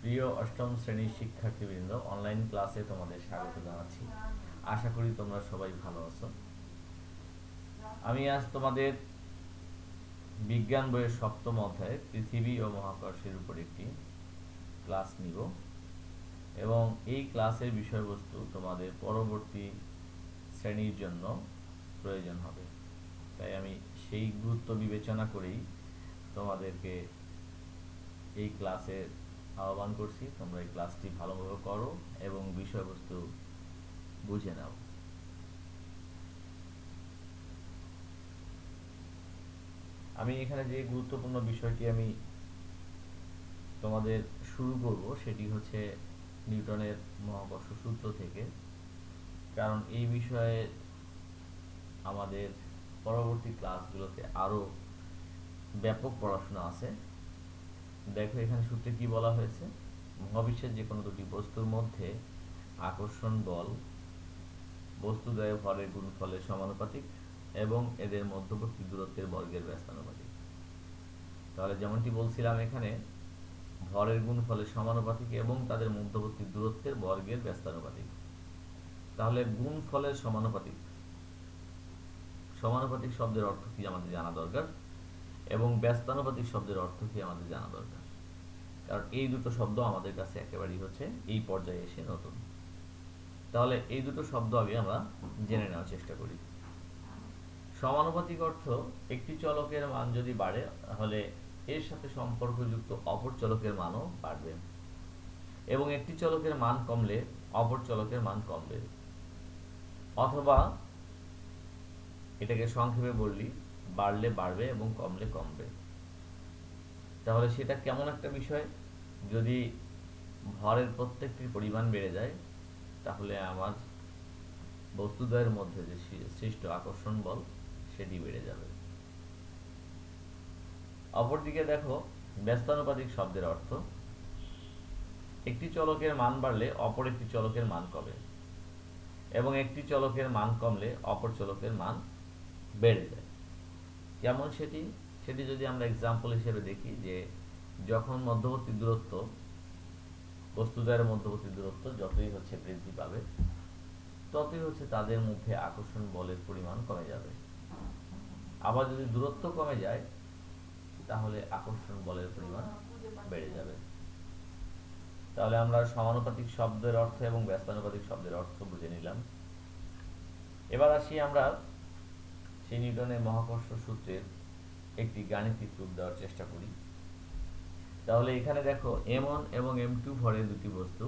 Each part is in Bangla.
প্রিয় অষ্টম শ্রেণির শিক্ষার্থীবৃন্দ অনলাইন ক্লাসে তোমাদের স্বাগত জানাচ্ছি। আশা করি তোমরা সবাই ভালো আছো। আমি আজ তোমাদের বিজ্ঞান বইয়ের সপ্তম অধ্যায়ে পৃথিবী ও মহাকর্ষের উপর একটি ক্লাস নিব এবং এই ক্লাসের বিষয়বস্তু তোমাদের পরবর্তী শ্রেণির জন্য প্রয়োজন হবে। তাই আমি সেই গুরুত্ব বিবেচনা করেই তোমাদেরকে এই ক্লাসের আহ্বান করছি, তোমরা এই ক্লাসটি ভালোভাবে করো এবং বিষয়বস্তু বুঝে নাও। আমি এখানে যে গুরুত্বপূর্ণ বিষয়টি আমি তোমাদের শুরু করব, সেটি হচ্ছে নিউটনের মহাকর্ষ সূত্র থেকে। কারণ এই বিষয়ে আমাদের পরবর্তী ক্লাসগুলোতে আরও ব্যাপক পড়াশোনা আছে। দেখো এখানে সূত্রে কি বলা হয়েছে? মহাবিশ্বের যে কোনো দুটি বস্তুর মধ্যে আকর্ষণ বল বস্তুদ্বয় ভরের গুণফলের সমানুপাতিক এবং এদের মধ্যবর্তী দূরত্বের বর্গের ব্যস্তানুপাতিক। তাহলে যেমনটি বলছিলাম এখানে, ভরের গুণ গুণফলের সমানুপাতিক এবং তাদের মধ্যবর্তী দূরত্বের বর্গের ব্যস্তানুপাতিক। তাহলে গুণফলের সমানুপাতিক। সমানুপাতিক শব্দের অর্থ কি আমাদের জানা দরকার? এবং ব্যস্তানুপাতিক শব্দের অর্থ কি আমাদের জানা দরকার? কারণ এই দুটো শব্দ আমাদের কাছে একেবারেই হচ্ছে এই পর্যায়ে এসে নতুন। তাহলে এই দুটো শব্দ আগে আমরা জেনে নেওয়ার চেষ্টা করি। সমানুপাতিক অর্থ, একটি চলকের মান যদি বাড়ে, তাহলে এর সাথে সম্পর্কযুক্ত অপর চলকের মানও বাড়বে। এবং একটি চলকের মান কমলে অপর চলকের মান কমবে। অথবা এটাকে সংক্ষেপে বললি, বাড়লে বাড়বে এবং কমলে কমবে। তাহলে সেটা কেমন একটা বিষয়? যদি ভরের প্রত্যেকটির পরিমাণ বেড়ে যায়, তাহলে আমার বস্তুদ্বয়ের মধ্যে যে সৃষ্ট আকর্ষণ বল, সেটি বেড়ে যাবে। অপরদিকে দেখো, ব্যস্তানুপাতিক শব্দের অর্থ, একটি চলকের মান বাড়লে অপর একটি চলকের মান কমে, এবং একটি চলকের মান কমলে অপর চলকের মান বেড়ে যায়। কেমন সেটি? সেটি যদি আমরা এক্সাম্পল হিসেবে দেখি যে যখন মধ্যবর্তী দূরত্ব, বস্তুদ্বয়ের মধ্যবর্তী দূরত্ব যতই হচ্ছে বৃদ্ধি পাবে, ততই হচ্ছে তাদের মধ্যে আকর্ষণ বলের পরিমাণ কমে যাবে। আবার যদি দূরত্ব কমে যায়, তাহলে আকর্ষণ বলের পরিমাণ বেড়ে যাবে। তাহলে আমরা সমানুপাতিক শব্দের অর্থ এবং ব্যস্তানুপাতিক শব্দের অর্থ বুঝে নিলাম। এবার আসি আমরা সেই নিউটনের মহাকর্ষ সূত্রের একটি গাণিতিক রূপ দেওয়ার চেষ্টা করি। তাহলে এখানে দেখো এম ওয়ান এবং এম টু ভরের দুটি বস্তু,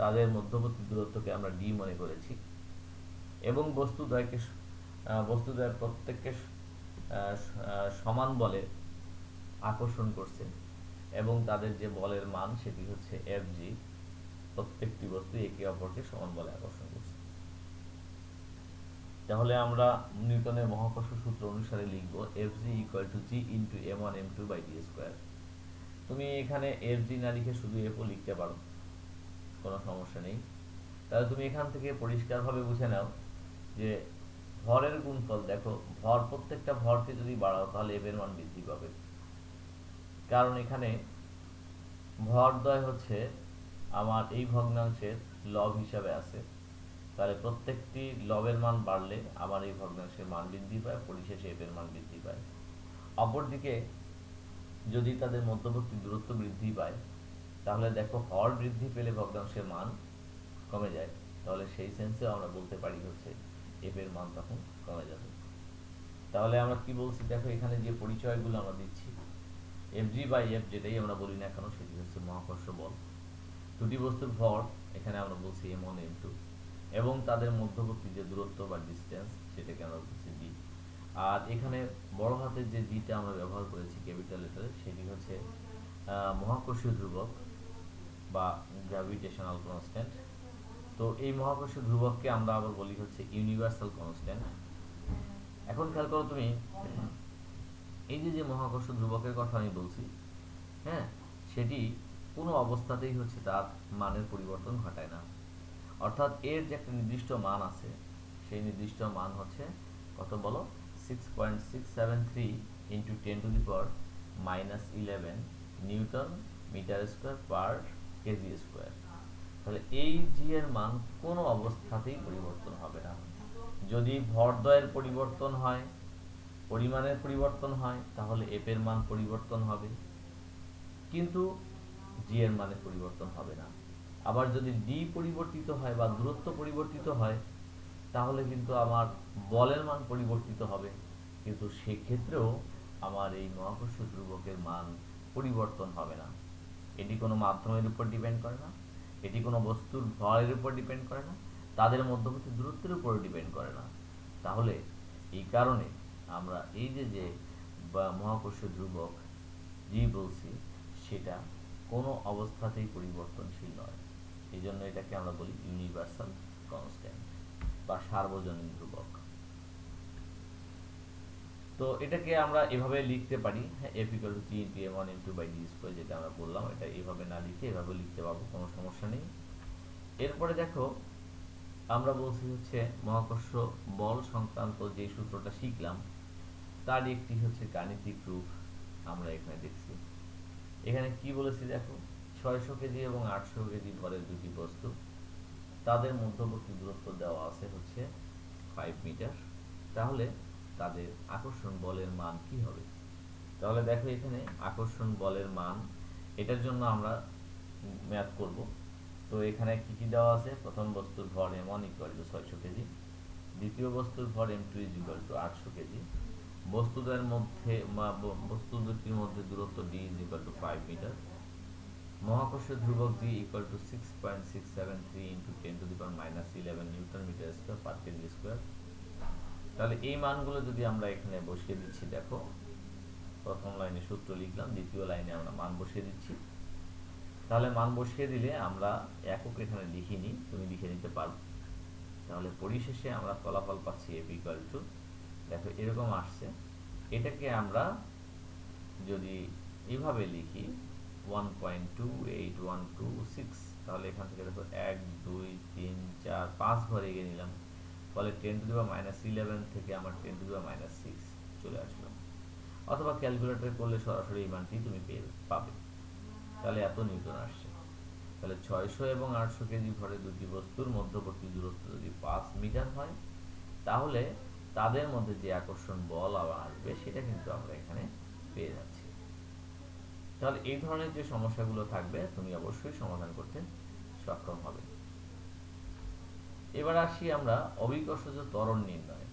তাদের মধ্যবর্তী দূরত্বকে আমরা ডি মনে করেছি। এবং বস্তুদ্বয়কে বস্তুদ্বয়ের প্রত্যেককে সমান বলে আকর্ষণ করছে। এবং তাদের যে বলের মান, সেটি হচ্ছে এফ জি প্রত্যেকটি বস্তু একে অপরকে সমান বলে আকর্ষণ করছে। তাহলে আমরা নিউটনের মহাকর্ষ সূত্র অনুসারে লিখব F G equal to G into M one M two by square তুমি এখানে এফ জি না লিখে শুধু এফও লিখতে পারো, কোনো সমস্যা নেই। তাহলে তুমি এখান থেকে পরিষ্কারভাবে বুঝে নাও যে ভরের গুণফল, দেখো, ভর, প্রত্যেকটা ভরকে যদি বাড়াও, তাহলে এফ এর মান বৃদ্ধি পাবে। কারণ এখানে ভরদ্বয় হচ্ছে, আমার এই ভগ্নাংশের লব হিসাবে আছে। তাহলে প্রত্যেকটি লবের মান বাড়লে আমার এই ভগ্নাংশের মান বৃদ্ধি পায়, পরিশেষে এফ এর মান বৃদ্ধি পায়। অপরদিকে যদি তাদের মধ্যবর্তী দূরত্ব বৃদ্ধি পায়, তাহলে দেখো হর বৃদ্ধি পেলে ভগ্নাংশের মান কমে যায়। তাহলে সেই সেন্সে আমরা বলতে পারি হচ্ছে এফ এর মান তখন কমে যাবে। তাহলে আমরা কি বলছি? দেখো এখানে যে পরিচয়গুলো আমরা দিচ্ছি এফ জি বাই এফ যেটাই আমরা বলি না কেন, সেটি হচ্ছে মহাকর্ষ বল। দুটি বস্তুর ভর, এখানে আমরা বলছি এম ওয়ান এম টু এবং তাদের মধ্যবর্তী যে দূরত্ব বা ডিস্টেন্স সেটাকে আমরা বলছি ডি আর এখানে বড় হাতের যে জিটা আমরা ব্যবহার করেছি ক্যাপিটাল লেটারে সেটি হচ্ছে মহাকর্ষীয় ধ্রুবক বা গ্র্যাভিটেশনাল কনস্ট্যান্ট তো এই মহাকর্ষীয় ধ্রুবককে আমরা আবার বলি হচ্ছে ইউনিভার্সাল কনস্ট্যান্ট এখন খেয়াল করো তুমি, এই যে যে মহাকর্ষ ধ্রুবকের কথা আমি বলছি হ্যাঁ সেটি কোনো অবস্থাতেই হচ্ছে তার মানের পরিবর্তন ঘটায় না। অর্থাৎ এর যে একটা নির্দিষ্ট মান আছে, সেই নির্দিষ্ট মান হচ্ছে কত বলো? Six point six seven three into ten to the power minus eleven newton metre square per KG square তাহলে এই জি এর মান কোনো অবস্থাতেই পরিবর্তন হবে না। যদি ভরদয়ের পরিবর্তন হয়, পরিমাণের পরিবর্তন হয়, তাহলে এফ এর মান পরিবর্তন হবে। কিন্তু জি এর মানে পরিবর্তন হবে না। আবার যদি ডি পরিবর্তিত হয় বা দূরত্ব পরিবর্তিত হয়, তাহলে কিন্তু আমার বলের মান পরিবর্তিত হবে। কিন্তু সেক্ষেত্রেও আমার এই মহাকর্ষ ধ্রুবকের মান পরিবর্তন হবে না। এটি কোনো মাধ্যমের উপর ডিপেন্ড করে না। এটি কোনো বস্তুর ভরের উপর ডিপেন্ড করে না। তাদের মধ্যবর্তী দূরত্বের উপর ডিপেন্ড করে না। তাহলে এই কারণে আমরা এই যে যে মহাকর্ষ ধ্রুবক জি বলছি, সেটা কোনো অবস্থাতেই পরিবর্তনশীল নয়। এই জন্য এটাকে আমরা বলি ইউনিভার্সাল কনস্ট্যান্ট বা সার্বজনীন ধ্রুবক। তো এটাকে আমরা এভাবে লিখতে পারি হ্যাঁ যেটা আমরা বললাম, এটা এইভাবে না লিখে এভাবে লিখতে পারব, কোনো সমস্যা নেই। এরপরে দেখো, আমরা বলছি হচ্ছে মহাকর্ষ বল সংক্রান্ত যে সূত্রটা শিখলাম তার একটি হচ্ছে গাণিতিক রূপ আমরা এখানে দেখছি। এখানে কি বলেছি দেখো? ছয়শো কেজি এবং আটশো কেজি ভরের দুটি বস্তু। তাদের মধ্যবর্তী দূরত্ব দেওয়া আছে হচ্ছে ফাইভ মিটার তাহলে তাদের আকর্ষণ বলের মান কি হবে? তাহলে দেখো এখানে আকর্ষণ বলের মান, এটার জন্য আমরা ম্যাথ করব। তো এখানে কি কি দেওয়া আছে? প্রথম বস্তুর ভর এম ওয়ান ইকুয়াল টু ছয়শো কেজি, দ্বিতীয় বস্তুর ভর M two is equal to আটশো কেজি। বস্তুদের মধ্যে বস্তু দুটির মধ্যে দূরত্ব D is equal to five metre মহাকর্ষ ধ্রুবক seven three into ten to the power minus eleven newton metre square per KG square তাহলে এই মানগুলো যদি আমরা এখানে বসিয়ে দিচ্ছি, দেখো, প্রথম লাইনে সূত্র লিখলাম, দ্বিতীয় লাইনে আমরা মান বসিয়ে দিচ্ছি। তাহলে মান বসিয়ে দিলে আমরা একক এখানে লিখিনি, তুমি লিখে নিতে পারো তাহলে পরিশেষে আমরা ফলাফল পাচ্ছি এফ ইকুয়াল টু দেখো, এরকম আসছে। এটাকে আমরা যদি এইভাবে লিখি one point two eight one two six তাহলে এখান থেকে দেখো এক, দুই, তিন, চার, পাঁচ ঘর এগিয়ে নিলাম। ফলে ten to the power minus eleven থেকে আমার ten to the power minus six চলে আসলো। অথবা ক্যালকুলেটর করলে সরাসরি এই মানটি তুমি পেয়ে পাবে। তাহলে এত নিউটন আসছে। তাহলে ছয়শো এবং আটশো কেজি ভরে দুটি বস্তুর মধ্যবর্তী দূরত্ব যদি পাঁচ মিটার হয়, তাহলে তাদের মধ্যে যে আকর্ষণ বল আবার আসবে, সেটা কিন্তু আমরা এখানে পেয়ে যাচ্ছি। তাহলে এই ধরনের যে সমস্যাগুলো থাকবে, তুমি অবশ্যই সমাধান করতে সক্ষম হবে। এবার আসি আমরা অবিকর্ষজ ত্বরণ নির্ণয়।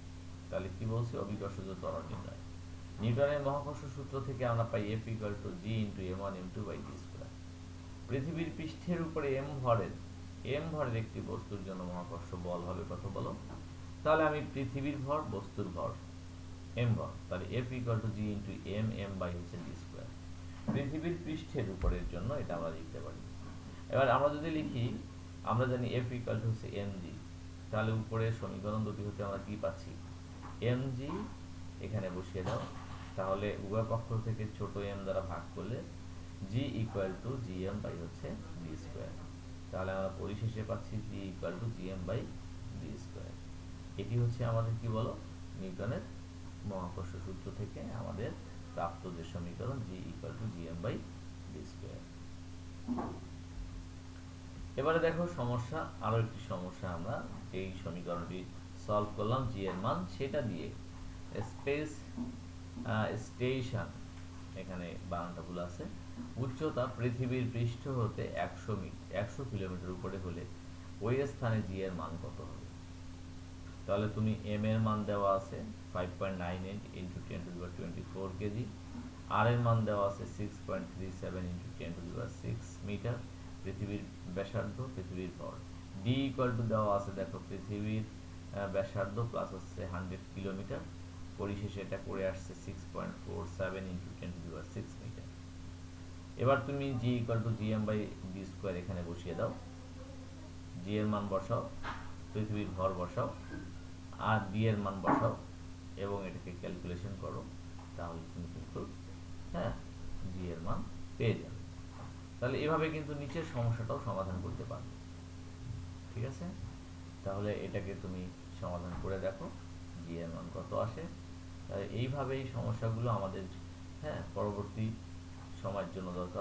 তাহলে কি বলছি? অবিকর্ষজ ত্বরণ নির্ণয়। নিউটনের মহাকর্ষ সূত্র থেকে আমরা পাই F equal to G into M one M two by D square পৃথিবীর পৃষ্ঠের উপরে এম ভরের এম ভরের একটি বস্তুর জন্য মহাকর্ষ বল হবে কত বলো? তাহলে আমি পৃথিবীর ভর, বস্তুর ভর এম ভর। তাহলে F equal to G into M M by হচ্ছে ডি স্কোয়ার পৃথিবীর পৃষ্ঠের উপরের জন্য এটা আমরা লিখতে পারি। এবার আমরা যদি লিখি, আমরা জানি এফ ইকুয়াল টু হচ্ছে এম জি তাহলে উপরে সমীকরণ দুটি হতে আমরা কি পাচ্ছি? এম জি এখানে বসিয়ে দাও। তাহলে উভয় পক্ষ থেকে ছোট এম দ্বারা ভাগ করলে G equal to G M by হচ্ছে ডি স্কোয়ার তাহলে আমরা পরিশেষে পাচ্ছি G equal to G M by D square এটি হচ্ছে আমাদের কি বলো? নিউটনের মহাকর্ষ সূত্র থেকে আমাদের প্রাপ্ত যে সমীকরণ G equal to G M by এবারে দেখো সমস্যা, আরও একটি সমস্যা আমরা যেই সমীকরণটি সলভ করলাম জি এর মান সেটা দিয়ে। স্পেস স্টেশন এখানে বানানটা ভুল আছে। উচ্চতা পৃথিবীর পৃষ্ঠ হতে একশো মিট একশো কিলোমিটার উপরে হলে ওই স্থানে জি এর মান কত হবে? তাহলে তুমি এম এর মান দেওয়া আছে five point nine eight into ten to the power twenty four KG আর এর মান দেওয়া আছে six point three seven into ten to the power six metre পৃথিবীর ব্যাসার্ধ, পৃথিবীর ভর। ডি ইকুয়াল টু দেওয়া আছে, দেখো, পৃথিবীর ব্যাসার্ধ প্লাস হচ্ছে হান্ড্রেড কিলোমিটার পরিশেষে এটা করে আসছে six point four seven into ten to the power six metre এবার তুমি G equal to G M by D square এখানে বসিয়ে দাও। জি এর মান বসাও, পৃথিবীর ভর বসাও। আর ডি এর মান বসাও এবং এটাকে ক্যালকুলেশন করো, তাহলে তুমি কিন্তু হ্যাঁ জি এর মান পেয়ে যাবে। তাহলে এভাবে কিন্তু নিচের সমস্যাটাও সমাধান করতে পারবে। ঠিক আছে? তাহলে এটাকে তুমি সমাধান করে দেখো জি এর মান কত আসে। তাহলে এইভাবে এই সমস্যাগুলো আমাদের হ্যাঁ পরবর্তী সময়ের জন্য দরকার